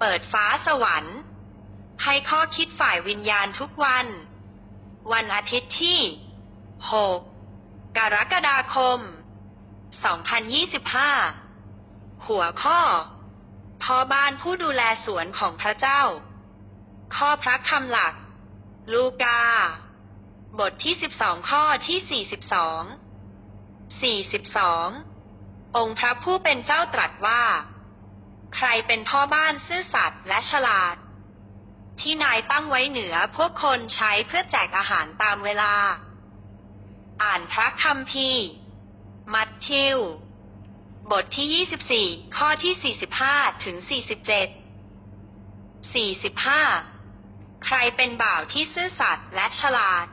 เปิดฟ้าสวรรค์ให้ข้อคิดฝ่ายวิญญาณทุกวัน วันอาทิตย์ที่ 6 กรกฎาคม 2025 หัวข้อพ่อบ้านผู้ดูแลสวนของพระเจ้า ข้อพระคำหลัก ลูกา บทที่ 12 ข้อที่ 42 42 องค์พระผู้เป็นเจ้าตรัสว่า ใครเป็นพ่อบ้านซื่อสัตย์และฉลาด ที่นายตั้งไว้เหนือพวกคนใช้เพื่อแจกอาหารตามเวลา อ่านพระคัมภีร์มัทธิว บทที่ 24 ข้อที่ 45 ถึง 47 45 ใครเป็นบ่าวที่ซื่อสัตย์และฉลาด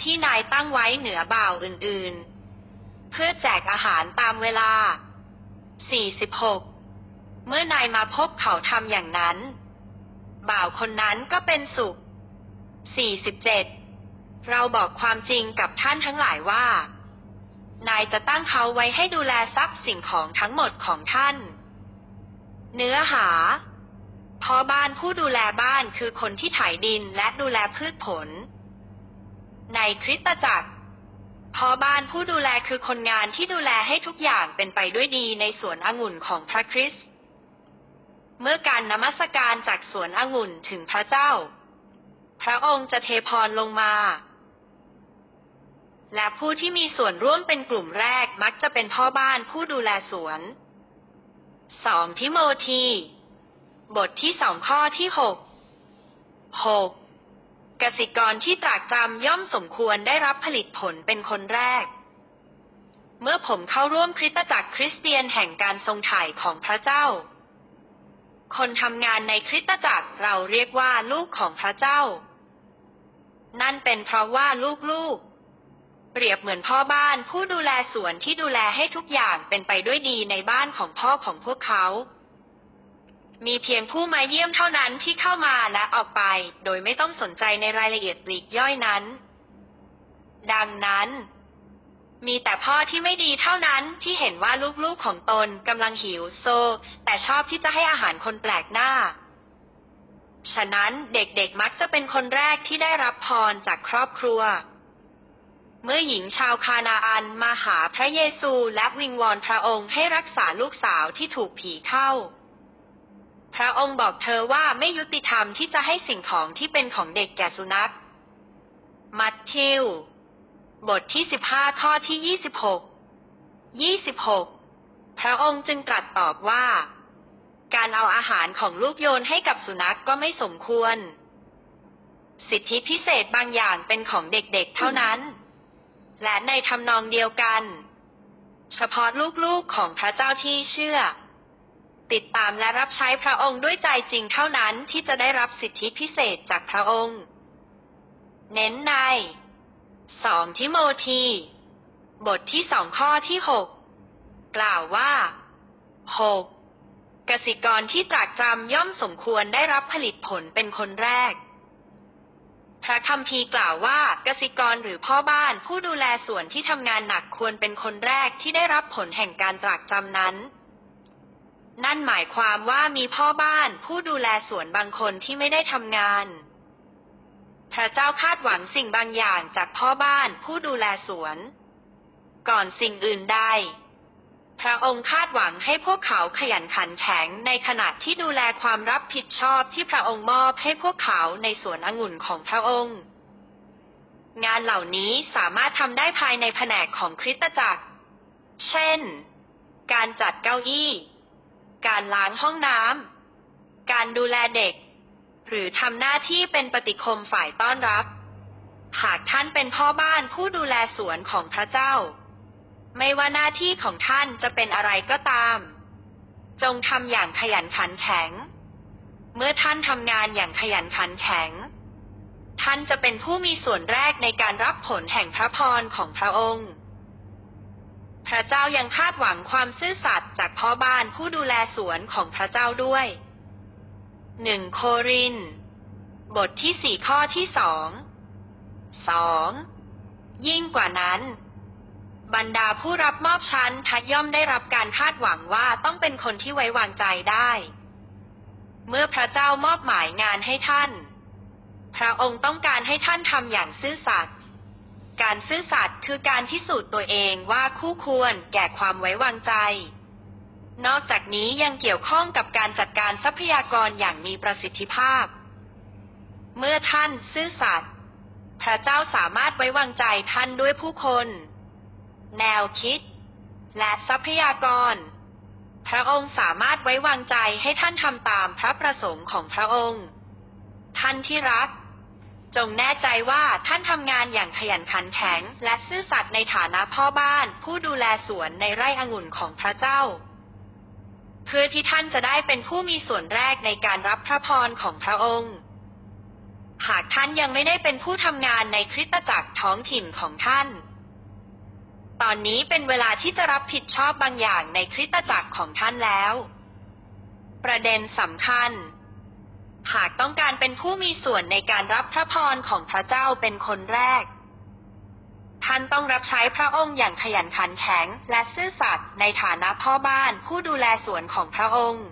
ที่นายตั้งไว้เหนือบ่าวอื่นๆ เพื่อแจกอาหารตามเวลา 46 เมื่อนายมาพบเขาทำอย่างนั้น บ่าวคนนั้นก็เป็นสุข 47 เราบอกความจริงกับท่านทั้งหลายว่า นายจะตั้งเขาไว้ให้ดูแลทรัพย์สิ่งของทั้งหมดของท่าน เนื้อหาพอบ้านผู้ดูแลบ้านคือคนที่ไถดินและดูแลพืชผล ในคริสตจักรพอบ้านผู้ดูแลคือคนงานที่ดูแลให้ทุกอย่างเป็นไปด้วยดีในสวนองุ่นของพระคริสต์ เมื่อการนมัสการจากสวนองุ่นถึงพระเจ้า พระองค์จะเทพรลงมา และผู้ที่มีส่วนร่วมเป็นกลุ่มแรกมักจะเป็นพ่อบ้านผู้ดูแลสวนสองทิโมธีบทที่สองข้อที่หกหกกสิกรที่ตรากตรำย่อมสมควรได้รับผลิตผลเป็นคนแรก เมื่อผมเข้าร่วมคริสตจักรคริสเตียนแห่งการทรงไถ่ของพระเจ้า คนทำงานในคริสตจักรเราเรียกว่าลูกของพระเจ้า นั่นเป็นเพราะว่าลูกๆ เปรียบเหมือนพ่อบ้านผู้ดูแลสวนที่ดูแลให้ทุกอย่างเป็นไปด้วยดีในบ้านของพ่อของพวกเขา มีเพียงผู้มาเยี่ยมเท่านั้นที่เข้ามาและออกไป โดยไม่ต้องสนใจในรายละเอียดปลีกย่อยนั้น ดังนั้น มีแต่พ่อที่ไม่ดีเท่านั้นที่เห็นว่าลูกๆของตนกำลังหิวโซ แต่ชอบที่จะให้อาหารคนแปลกหน้า ฉะนั้นเด็กๆมักจะเป็นคนแรกที่ได้รับพรจากครอบครัว เมื่อหญิงชาวคานาอันมาหาพระเยซูและวิงวอนพระองค์ให้รักษาลูกสาวที่ถูกผีเข้า พระองค์บอกเธอว่าไม่ยุติธรรมที่จะให้สิ่งของที่เป็นของเด็กแก่สุนัข มัทธิว บทที่15ข้อที่26 26พระองค์จึงตรัสตอบว่า การเอาอาหารของลูกโยนให้กับสุนัขกก็ไม่สมควร สิทธิพิเศษบางอย่างเป็นของเด็กๆเท่านั้น และในทำนองเดียวกัน เฉพาะลูกๆของพระเจ้าที่เชื่อ ติดตามและรับใช้พระองค์ด้วยใจจริงเท่านั้นที่จะได้รับสิทธิพิเศษจากพระองค์ เน้นใน สองทิโมธี บทที่สองข้อที่หกกล่าวว่าหกกสิกรที่ตรากตรำย่อมสมควรได้รับผลิตผลเป็นคนแรก พระคัมภีกล่าวว่ากสิกรหรือพ่อบ้านผู้ดูแลส่วนที่ทำงานหนักควรเป็นคนแรกที่ได้รับผลแห่งการตรากตรำนั้น นั่นหมายความว่ามีพ่อบ้านผู้ดูแลสวนบางคนที่ไม่ได้ทำงาน พระเจ้าคาดหวังสิ่งบางอย่างจากพ่อบ้านผู้ดูแลสวน ก่อนสิ่งอื่นใดพระองค์คาดหวังให้พวกเขาขยันขันแข็งในขณะที่ดูแลความรับผิดชอบที่พระองค์มอบให้พวกเขาในสวนองุ่นของพระองค์ งานเหล่านี้สามารถทำได้ภายในแผนกของคริสตจักร เช่น การจัดเก้าอี้ การล้างห้องน้ำ การดูแลเด็ก หรือทำหน้าที่เป็นปฏิคมฝ่ายต้อนรับ หากท่านเป็นพ่อบ้านผู้ดูแลสวนของพระเจ้า ไม่ว่าหน้าที่ของท่านจะเป็นอะไรก็ตาม จงทำอย่างขยันขันแข็ง เมื่อท่านทำงานอย่างขยันขันแข็ง ท่านจะเป็นผู้มีส่วนแรกในการรับผลแห่งพระพรของพระองค์ พระเจ้ายังคาดหวังความซื่อสัตย์จากพ่อบ้านผู้ดูแลสวนของพระเจ้าด้วย หนึ่งโคริน บทที่สี่ข้อที่สองสองยิ่งกว่านั้น บรรดาผู้รับมอบชั้นทัดย่อมได้รับการคาดหวังว่าต้องเป็นคนที่ไว้วางใจได้ เมื่อพระเจ้ามอบหมายงานให้ท่าน พระองค์ต้องการให้ท่านทำอย่างซื่อสัตย์การซื่อสัตย์คือการพิสูจน์ตัวเองว่าคู่ควรแก่ความไว้วางใจ นอกจากนี้ยังเกี่ยวข้องกับการจัดการทรัพยากรอย่างมีประสิทธิภาพ เมื่อท่านซื่อสัตย์พระเจ้าสามารถไว้วางใจท่านด้วยผู้คน แนวคิด และทรัพยากร พระองค์สามารถไว้วางใจให้ท่านทำตามพระประสงค์ของพระองค์ ท่านที่รัก จงแน่ใจว่าท่านทำงานอย่างขยันขันแข็ง และซื่อสัตย์ในฐานะพ่อบ้าน ผู้ดูแลสวนในไร่องุ่นของพระเจ้า พื่อที่ท่านจะได้เป็นผู้มีส่วนแรกในการรับพระพรของพระองค์ หากท่านยังไม่ได้เป็นผู้ทำงานในคริสตจักรท้องถิ่นของท่าน ตอนนี้เป็นเวลาที่จะรับผิดชอบบางอย่างในคริสตจักรของท่านแล้ว ประเด็นสำคัญ หากต้องการเป็นผู้มีส่วนในการรับพระพรของพระเจ้าเป็นคนแรก ท่านต้องรับใช้พระองค์อย่างขยันขันแข็ง และซื่อสัตย์ในฐานะพ่อบ้านผู้ดูแลสวนของพระองค์